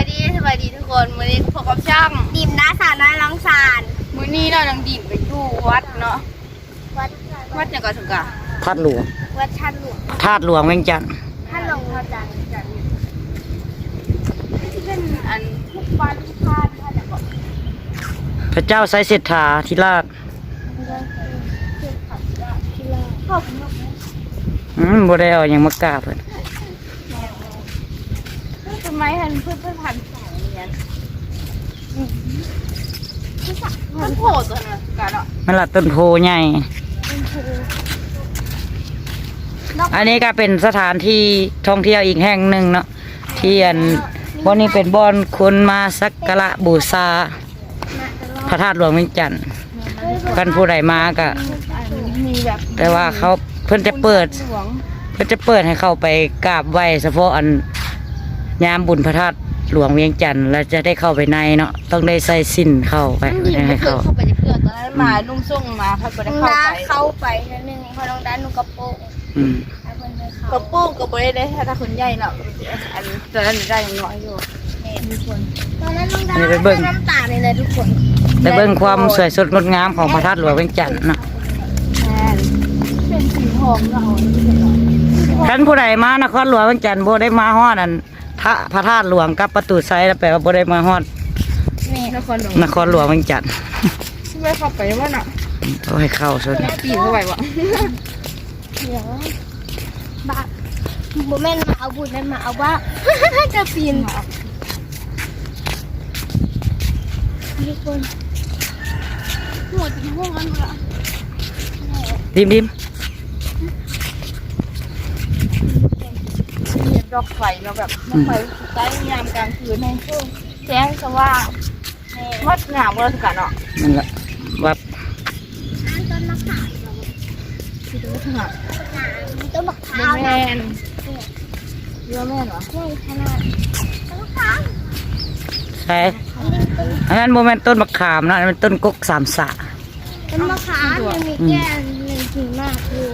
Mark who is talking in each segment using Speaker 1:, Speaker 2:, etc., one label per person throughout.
Speaker 1: ายดีสบายดีทุกคนมื้อนี้พบกับช่าง
Speaker 2: ดิมน้าสาวน้อยร้องสาร
Speaker 1: มื้อนี้เราดังดิ่งไปอยู่วัดเนาะ
Speaker 2: วัด
Speaker 1: วัดจังก่อนสงกรานต์
Speaker 3: ธาตุหลวง
Speaker 2: วัดท่านหลวง
Speaker 3: ธาตุหลวงเวียงจันทน์
Speaker 2: ท่านหลวงพระจันทร์
Speaker 1: ที่เป็นอันทุกวันทุกทานท่านจะบอก
Speaker 3: พระเจ้าไซเศรษฐาธิราช
Speaker 2: ขอบคุณมาก
Speaker 3: อืมบ่ได้เอาหยังมากราบเพิ่น
Speaker 1: ทำ ไมท่านเพื่อนเพื่อนพันสองเหรียญมันโผล่ตัวนึงกันเนาะ
Speaker 3: มันละต้นโพใหญ่ อันนี้ก็เป็นสถานที่ท่องเที่ยวอีกแห่งหนึ่งเนาะที่อันบ่นี้เป็นบ่อนคนมาสักการะบูชาพระธาตุหลวงเวียงจันทน์กันผู้ใดมาก็
Speaker 1: มีแบบ
Speaker 3: แต่ว่าเขาเพิ่นจะเปิด
Speaker 1: หลวง
Speaker 3: เพิ่นจะเปิดให้เข้าไปกราบไหว้เฉพาะอัน ยามบุญพระธาตุหลวงเวียงจันทน์แล้วจะได้เข้าไปในเนาะต้องได้ใส่สิ้นเข้าไป
Speaker 1: น้อง
Speaker 3: ไม่
Speaker 1: ดิ่ง
Speaker 3: ได้
Speaker 1: ไม่
Speaker 3: ให้
Speaker 1: เคย
Speaker 3: เข้า
Speaker 1: เข้าไปจะเกิดตอนนั้นมานุ่งส่งมาพัดไปได้
Speaker 2: น้อง
Speaker 1: เข้า
Speaker 2: น้า
Speaker 1: ไป
Speaker 2: เข้าไปนิดนึงพอน้องด้านหนูกระโปรง
Speaker 3: อืม
Speaker 2: ให้เพื่อนไป
Speaker 1: ก
Speaker 2: เข้า
Speaker 1: ระปุกกับบริได้ถ้าคนใหญ่เนาะอันตอนนั้นได้ยังน้อยอยู่มีคน
Speaker 2: ตอนนั้นน้องด้านเป็นน้ำตาลเลยเลยทุกคน
Speaker 3: ได้เบิ่งความสวยสดงดงามของพระธาตุหลวงเวียงจันทน์เนาะ
Speaker 1: แทนเป็นสีทองเรา
Speaker 3: ท่านผู้ใดมานครหลวงเวียงจันทน์บ่ได้มาฮอดอัน ทะพระธาตุหลวงกับประตูไซแล้วแปลว่าบ่ได้มาฮอด
Speaker 1: นี่นครหลวง
Speaker 3: นครหลวงเวียงจันทน์
Speaker 1: ไม่เข้าไปว่าน่ะ
Speaker 3: เอาให้เข้าซะ
Speaker 1: ปีนเข้าไปวะ
Speaker 2: เดี๋ยวบ้าโมเมนต์มาเอาบุญนั่นมาเอาว่าจะปีนทุกคน
Speaker 1: หัวถึงห้องกันละ
Speaker 3: ดิมดิม
Speaker 1: เห็น ดอกไฟเนาะแบบดอกไฟใต้ยามกลางคืนให้แจ้งสว่างวัดงามเลยกันเนาะ
Speaker 3: นั่นล่ะวัด
Speaker 2: อันต้นมะขาม
Speaker 1: ที่ดูขนาด
Speaker 2: ต้นมะขาม
Speaker 1: แม่นเยอะแม่นวะ
Speaker 2: ใหญ่ขนาดต้นมะขาม
Speaker 3: ใช่อันนั้นบ่แม่นต้นมะขามนะอันนั้นเป็นต้นกกสามสะ
Speaker 2: ต้นมะขามยังมีแก้มหนึ่งถึงมากอยู่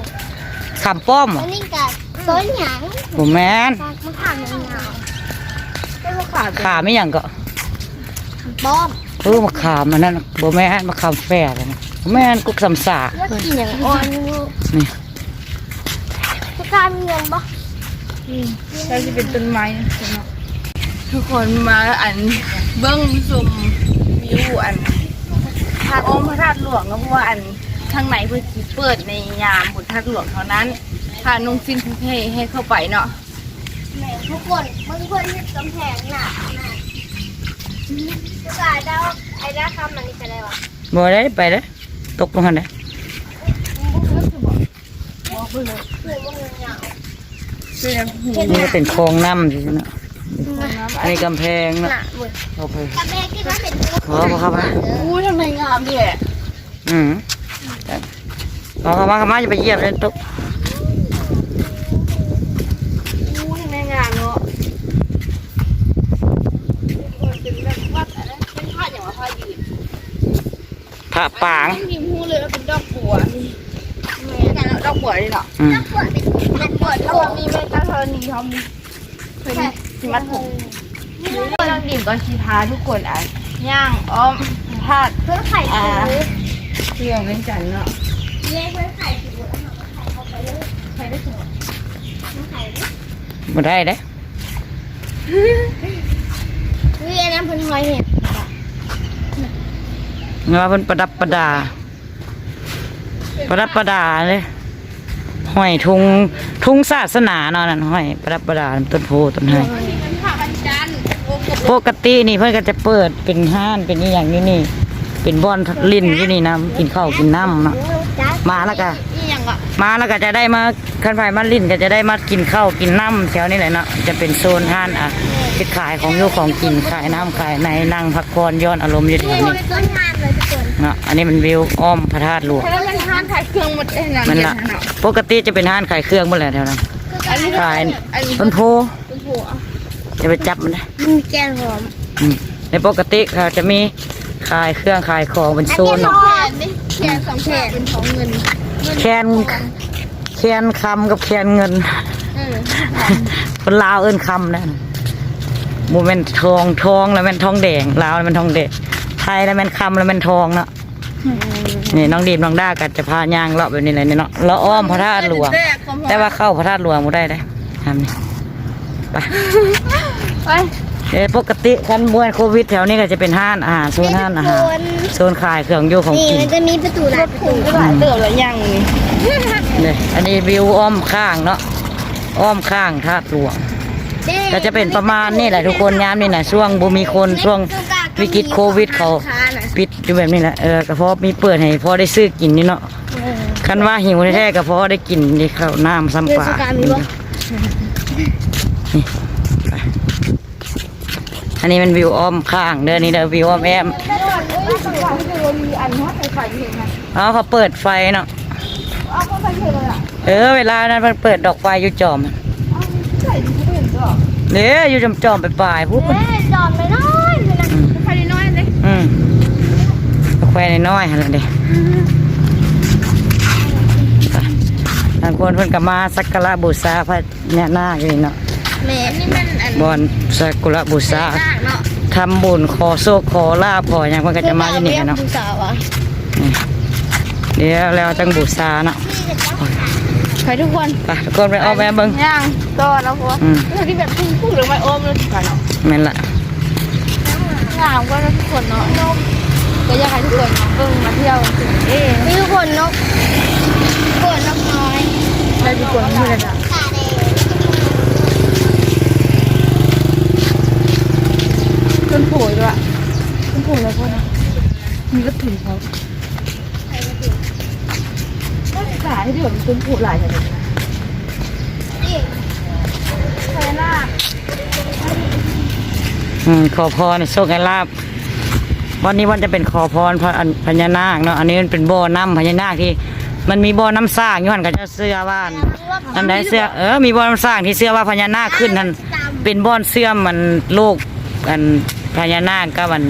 Speaker 3: ขามป้อม
Speaker 2: อั
Speaker 3: อะ
Speaker 2: นนี้กับ ต้นหยาง
Speaker 3: บ่แม่น
Speaker 2: มะขามยาว
Speaker 1: ต้นมะขาม
Speaker 3: ขามไม่หยังก็
Speaker 2: ๆป้อม
Speaker 3: เออมะขามอันนั้นบ่แม่นมะขามแฝดอันนั้นบ่แม่นกกสามสะ
Speaker 2: แล้วกินอย่างอ่อนอยู่
Speaker 3: นี่
Speaker 2: มะขามเงินบ่
Speaker 1: เราจะเป็นต้นไม้นะทุกคนมาอันเบิ้งชมวิวอันพระองค์พระธาตุหลวงก็เพราะว่าอันทางไหนเพื่อสิเปิดในยามบุญธาตุหลวงเท่านั้นพานุ่งสิ้นทุกให้ให้เข้าไปเนาะ
Speaker 2: แหม่ทุกคนบางคนที่กำแพงหนักหนักทุกคนเดาไอ้ด้าคำมันนี่เป็นอะไรวะ
Speaker 3: บ่ได้ไปเด้อตกลงหั่นเด้อ
Speaker 2: คือว่าเงินย
Speaker 3: นี่ก็เป็นคลองน้ำซื่อๆเนาะอันนี้กำแพงเนาะ
Speaker 2: นักหมด
Speaker 3: เอาไป
Speaker 2: กำแพงที่มันเป็น
Speaker 3: ขอบ่ครับ
Speaker 1: อู้ทำไมงามดิ
Speaker 3: อืมเอเข้ามาเข้ามาจะไปเยี่ยมเลยตก
Speaker 1: อู้ทำไมงามเนาะเป็นแบบวัดอะไรเป็นผ้าอย่างว่าผ้ายืน
Speaker 3: พระปาง
Speaker 1: ไม่มีหูเลยว่าเป็นดอกบัวนี่แม่กันดอกบัวนี่เนาะ
Speaker 3: อืม
Speaker 2: นักบวชเป็นนักบวช
Speaker 1: ถ้า
Speaker 2: โล
Speaker 1: ว่ากมีเมตตาธรณีเขามีเพิ่นสิมาถุงเราดิ่งก็ชีพาทุกคนอะย่างอ้อมธาตุ
Speaker 2: เพื่อไข่ซื้อ
Speaker 1: เครื่องเล่นจันเนาะ
Speaker 2: เย้เพื่อไข่ซื้อเอาไข่เข้าไปเลย
Speaker 1: ใครได้ถุง
Speaker 2: ไข่
Speaker 3: บ่ได้เด้อ
Speaker 2: นี่อันนั้นเพิ่นหอยเห็ด
Speaker 3: เงาเพิ่นประดับประดา ประดับประดาเลยห้อยทุงทุงศาสนาเนาะนั่นห้อยประดับประดาต้นโพต้นไม้
Speaker 1: เป็นผ้าบันจันโอ้กบ
Speaker 3: ปกตินี่เพิ่นก็จะเปิดเป็นห้านเป็นอีหยังนี่นี่ เป็นบ่อนลิ้นอยู่นี่นะกินข้าวกินน้ำเนาะ
Speaker 2: จ้า
Speaker 3: มาแล้วก็
Speaker 1: นี่ยังอะ
Speaker 3: มาแล้วก็จะได้มาคันไฟมาลิ้นก็จะได้มากินข้าวกินน้ำแถวนี้แหละเนาะจะเป็นโซนห้านอะที่ขายของอยู่ของกินขายน้ำขายในนั่งพักผ่อนย้อนอารมณ์อยู่แถวนี้
Speaker 2: ต้นงาน เลยทุกคน
Speaker 3: เนาะอันนี้มันวิวอ้อมพระธาตุหลวง
Speaker 1: เพราะแล้วมันทานขายเครื่องหมดเองนะ
Speaker 3: มัน
Speaker 1: เย็น
Speaker 3: ละ
Speaker 1: เนาะ
Speaker 3: ปกติจะเป็นห้านขายเครื่องหมดแหละแถวนั้น
Speaker 1: อันนี้
Speaker 3: ขาย
Speaker 1: อันนี้
Speaker 3: ต้นโพ
Speaker 1: เป็นผัว
Speaker 3: จะไปจับมันนะ
Speaker 2: มีแกงหอม
Speaker 3: อืมในปกติเขาจะมีขายเครื่องขายของเป็นโซน
Speaker 1: ส
Speaker 3: เนาะ
Speaker 1: องแขนนี่แขนสองแขนเป็นของเงิน
Speaker 3: แคนแคนคำกับแคนเงิน
Speaker 1: เออ
Speaker 3: คนลาวเอิ้นคำนะโมเมนทองทองแล้วแมันทองแดงลาวแล้วแมันทองแดง ไทยแล้วแมันคำแล้วแมันทองเนาะนี่น้องดีมน้องด้ากันจะพาย่างเลาะแบบนี้เลยเนาะเลาะอ้อมพระธาตุหลวง แต่ว่าเข้าพระธาตุหลวงบ่ได้ได้ทำนี่ไป
Speaker 1: ไป
Speaker 3: เอ้ปกติคันมวยโควิดแถวนี้ก็จะเป็นห้านอาหารโซนห้านอาหารโซนขายเครื่องอยู่ของ
Speaker 2: นี่
Speaker 3: กิน
Speaker 2: มันจะมีประตูหลายประตู
Speaker 1: ก็หลายเติบแล้วยังนี่
Speaker 3: เนี่ยอันนี้วิวอ้อมข้างเนาะอ้อมข้างธาตุหลวงก็จะเป็นประมาณนี่แหละทุกคนยามนี่นะช่วงบ่มีคนช่วง วิกฤตโควิดเขาปิดอยู่แบบนี้แหละเออก็เพราะมีเปิดให้พอได้ซื้อกินนี่เนาะคันว่าหิวแท้ๆก็เพราะได้กินได้ข้าวน้ำซ้ำปลานี่ไปอันนี้มันวิวอ้อมข้างเด้อนี่เด้อวิวอ้อมแอม
Speaker 1: แต่ก่อนเอ้ยสังหวะที่เรามีอันฮอตไฟเห็นไหม
Speaker 3: เอาเขาเปิดไฟเนาะ
Speaker 1: เอาเข้าไปเถอะเลยอะ
Speaker 3: เออเวลานั้นมันเปิดดอกไฟอยู่จอม
Speaker 1: เอาใส่ที่เห็นก็
Speaker 3: เนี่ยอยู่จอมจอมๆไปปลายๆพูด
Speaker 2: เอ้ยจอดไม่ได้เลยนะ
Speaker 1: ไฟน้อยเลย
Speaker 3: อืม ดอกไฟน้อยๆหั่นล่ะเด้ไปทางคนเพิ่นก็มาสักการะบูชาพระเนี่ยนาคนี่เนาะ
Speaker 2: แม่นี่มันอัน
Speaker 3: บอนสักการะบูชา
Speaker 2: หนักเนาะ
Speaker 3: ทำบุญขอโชคขอลาภขอหยังเพิ่นก็จะมาอยู่นี่เนาะ
Speaker 2: ผู้สาวอะ
Speaker 3: เดี๋ยวแล้วจังบูชาเนาะ
Speaker 1: ไปทุกคน
Speaker 3: ไปทุกคนไปเอาแม่เบิ่ง
Speaker 1: ย่างต่อแล้วพวก
Speaker 3: อืม
Speaker 1: ที่แบบพุ่งพุ่งหรือไม่โอมเลยกันเนาะ
Speaker 3: แม่นละ
Speaker 1: งามก็ทุกคนเนาะนม ก็อยากให้ทุกคนเบิ่งมาเที่ยวกันเอ๊ะ
Speaker 2: มีทุกคนนกกดนกน้อย
Speaker 1: ได้ทุกคนเพื่อนอะ
Speaker 2: ตาแดง
Speaker 1: ต้นโผล่ด้วยต้นโผล่แล้วพวกนะมีกระถิ่นเขาก็ศึกษาให้เดี๋ยวมันต้นโผล่หลายอย่างเลย
Speaker 2: นี่
Speaker 1: ใช่ล่ะ
Speaker 3: อืมขอพรโชคให้ลาภ วันนี้วันจะเป็นขอพรพระอันพญานาคเนาะอันนี้มันเป็นบ่อน้ำพญานาคที่ มันมีบ่อน้ำสร้างอยู่หันก็จะเสื้อว่าอันอันใดเสื้อเออมีบ่อน้ำสร้างที่เสื้อว่าพญานาคขึ้นนั่นเป็นบ่อนเสื้อมมันโลกอันพญานาคกับมัน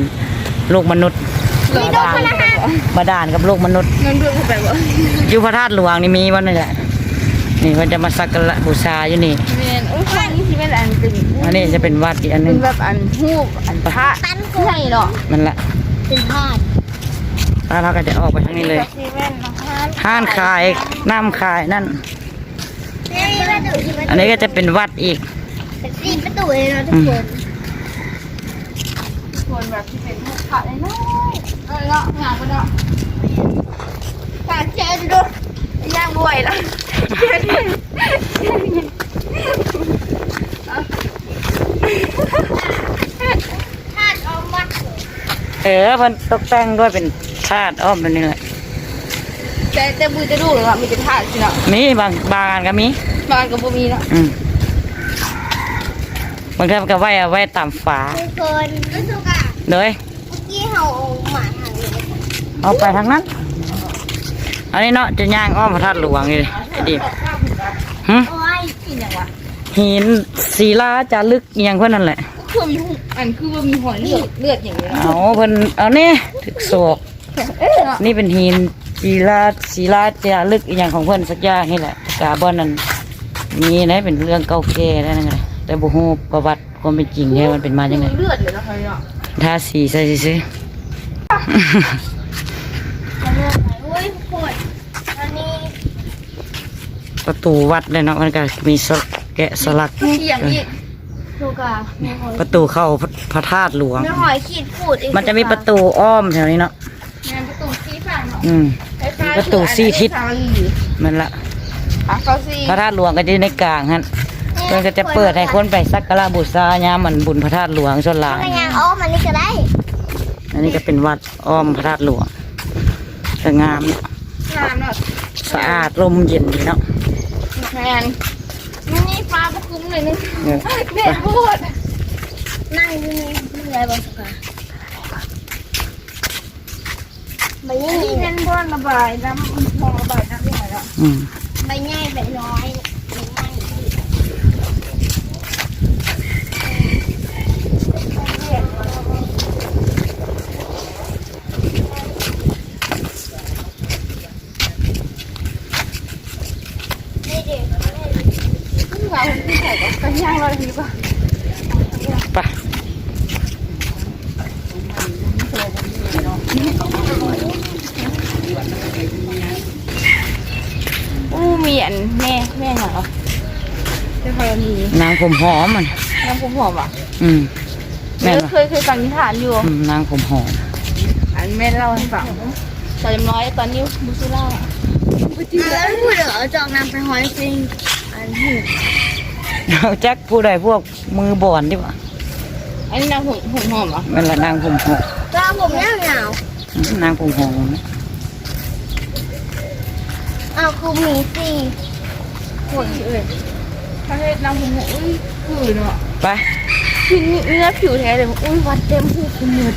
Speaker 3: โลกมนุษย์บาดาลบาดาลกับโลกมนุษย์
Speaker 1: เงินเดือนไปบ่
Speaker 3: อยู่พระธาตุหลวงนี่มีวันนี่แหละนี่มันจะมาสักการะบูชาอยู่นี่
Speaker 1: เมนโอ้ยฟังนี่สิเป็นอันตึง
Speaker 3: อันนี้จะเป็นวัดอีกอันหนึ
Speaker 1: เป็
Speaker 3: ง
Speaker 1: นแบบอันฮูบอันพระ
Speaker 2: ตันกู
Speaker 1: ใช่เนาะ
Speaker 3: มันละ
Speaker 2: เป็นพาด
Speaker 3: แล้วเราก็จะออกไปทางนี้เลย
Speaker 1: ซีเมนต์นะคะ
Speaker 3: ห้านขายน้ำขายนั่น
Speaker 2: นี่ประตูที่มัน
Speaker 3: อันนี้ก็จะเป็นวัดอีก
Speaker 2: เป็นสี่ประตูเลยเนาะทุกคน
Speaker 1: ทุกคนแบบที่เป็นพระเลยเนาะเออเนาะงามปะเนาะการเจอจะดูย่างรวยละ
Speaker 2: พาดออกมา
Speaker 3: เออเพิ่นตกแต่งด้วยเป็นธาตุอ้อมแบบนี้แหละ
Speaker 1: แต่แต่บุญจะดูหรือเปล่ามีแต่พระสิเนาะ
Speaker 3: มีบางบางอันก็มี
Speaker 1: บางกับบุมีเนาะ
Speaker 3: อืมบางทีมันก็ไว้เอาไว้ตามฝา
Speaker 2: ทุกคนรู้สึกอะ
Speaker 3: เลย
Speaker 2: เมื่อกี้เขาเอาหมาทางนี้
Speaker 3: เอาไปทางนั้น อันนี้เนาะจะย่างอ้อมพระธาตุหลวงนี่เลยไอ้ดิหึ
Speaker 2: โอ้ย
Speaker 1: กินอย่างวะ
Speaker 3: หินศิลาจารึกอหย่างเพื่อนนั่นแหละ
Speaker 1: คือมีหูอันคือว่ามีหอยเลือดเลือดอย่างนี้
Speaker 3: เอาเพิ่นเอานี่ถึกโศก
Speaker 1: เอ๊ะเนาะ
Speaker 3: นี่เป็นหินศิลาศิลาจารึกอหย่างของเพื่อนสักอย่างนี่แหละกาบอนนั่นมีนะเป็นเรื่องเก่าแก่แล้วนั่นไงแต่บ่ฮู้ประวัติความเป็นจริงเนี่ยมันเป็นมาจังไง
Speaker 1: เลือดเลยเนาะเนาะ
Speaker 3: ทาสีใส่ซื่อ
Speaker 2: โอ้ยทุกคนอันนี้
Speaker 3: ๆประตูวัดเลยเนาะมันก็มีสลักแกะสลัก
Speaker 1: เสียงอีก
Speaker 2: ลูกอะมีหอย
Speaker 3: ประตูเข้าพระพระธาตุหลวง
Speaker 2: มีหอยขีดขูดอีก
Speaker 3: มันจะมีประตูอ้อมแถวนี้เนาะ
Speaker 1: งานประตูซีฝั่งเนาะ
Speaker 3: อืมประตูสี่ทิศ มันละ
Speaker 1: อะก็ซี
Speaker 3: พระธาตุหลวงก็จะอยู่ในกลางฮะเพิ่นก็จะเปิดให้คนไปสักการะบูชายามมันบุญพระธาตุหลวงส่วนหลาย
Speaker 2: ทำไมยังอ้อมอันนี้ก็ได้
Speaker 3: อันนี้ก็เป็นวัดอ้อมพระธาตุหลวงก็งามเนาะ
Speaker 1: งานเนาะ
Speaker 3: สะอาดลมเย็นดีเนาะ
Speaker 1: งาน นี่ฟ้าประคุ้มเลยนึง
Speaker 3: เนี่ย
Speaker 1: เด็ดพูด
Speaker 2: นั่งอยู่นี่นี่อะไรบ้างคะใบใหญ่
Speaker 1: นี่เป็นบ้านระบายน้ำมองระบายน้ำยังไงเนาะ
Speaker 3: อืม
Speaker 2: ใบใหญ่ใบน้อยใบใหญ่นี่เด็ก
Speaker 1: ไปอู้
Speaker 3: เมี
Speaker 1: ยนแม่แม่เหรอจะเคยมี
Speaker 3: นางผมหอมมัน
Speaker 1: นางผมหอมอะ
Speaker 3: อืมแม่
Speaker 1: เคยเคยฟังนิทานอยู่
Speaker 3: นางผมหอม
Speaker 1: อันแม่เล่าให้ฟังตอนน้อยตอนนี้มุสิล่าอะจริง
Speaker 2: แล้วพูดเหรอจอกนางไปหอยจริง
Speaker 3: เราแจ็คผู้ใดพวกมือบอนดิวะ
Speaker 1: อันนี้น้ำผมผมหอมเหรอะ
Speaker 3: มันละนางผมหอม
Speaker 2: ก็ผมยาว
Speaker 3: อืมนางผมหอมนะ
Speaker 2: ๆอ้าวคือมีสี่
Speaker 1: ปวดเอ้ยถ้าให้น้ำผมหอมอุ้ยคือเนาะ
Speaker 3: ไป
Speaker 1: คือเนื้อผิวแท้เลยอุ้ยวัดเต็มหูคุณหมด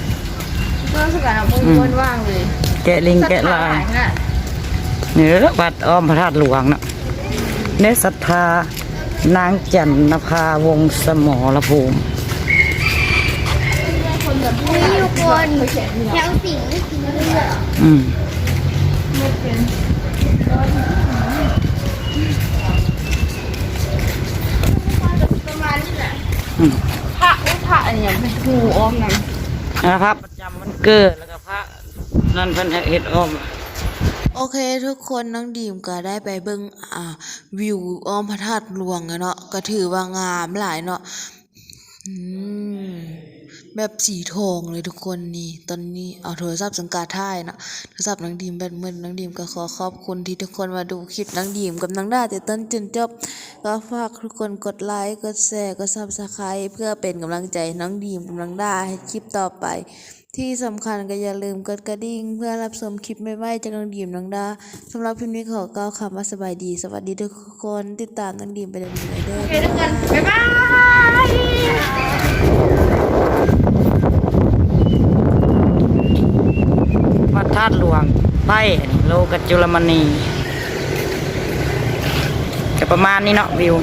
Speaker 1: ก็สกัดน้ำมือว่างเลย
Speaker 3: แกะลิงแกะลาย
Speaker 1: น่ะ
Speaker 3: เนื้อวัดอ้อมพระธาตุหลวงเนาะ เนศรัทธานางจันนภาวงศ์สมรภูมิ
Speaker 2: มีอยู่คนแถวสิงห์เลือด
Speaker 3: อืม
Speaker 1: ประมาณนี้แหละ
Speaker 3: อืม
Speaker 1: พระอุ้ยพระอันเนี้ยเป็นหูอ้อมนั่น
Speaker 3: นะครับ ประจำมันเกิดแล้วก็พระนั่นเพิ่นเฮ็ดอ้อม
Speaker 4: โอเคทุกคนน้องดีมก็ได้ไปเบิ่งอ่าวิวอ้อมพระธาตุหลวงเนาะก็ถือว่างามหลายเนาะแบบสีทองเลยทุกคนนี่ ตอนนี้เอาโทรศัพท์สังกาถ่ายเนาะโทรศัพท์น้องดีมแบตหมืดน้องดีมก็ขอขอบคุณที่ทุกคนมาดูคลิปน้องดีมกับน้องด้าแต่ต้นจนจบ ก็ฝากทุกคนกดไลค์กดแชร์กด Subscribe เพื่อเป็นกำลังใจน้องดีมกับน้องด้าให้คลิปต่อไป ที่สำคัญก็อย่าลืมกดกระดิ่งเพื่อรับชมคลิปใหม่ๆจากน้องดีมน้องดาสำหรับคลิปนี้ขอกล่าวคำว่าสบายดี สวัสดีทุกคนติดตามน้องดีมไปเรื่อยๆด้อ
Speaker 1: โอเคทุกคนบ๊ายบาย
Speaker 3: พระธาตุหลวงใต้โลกจุลมณีก็ประมาณนี้เนาะวิว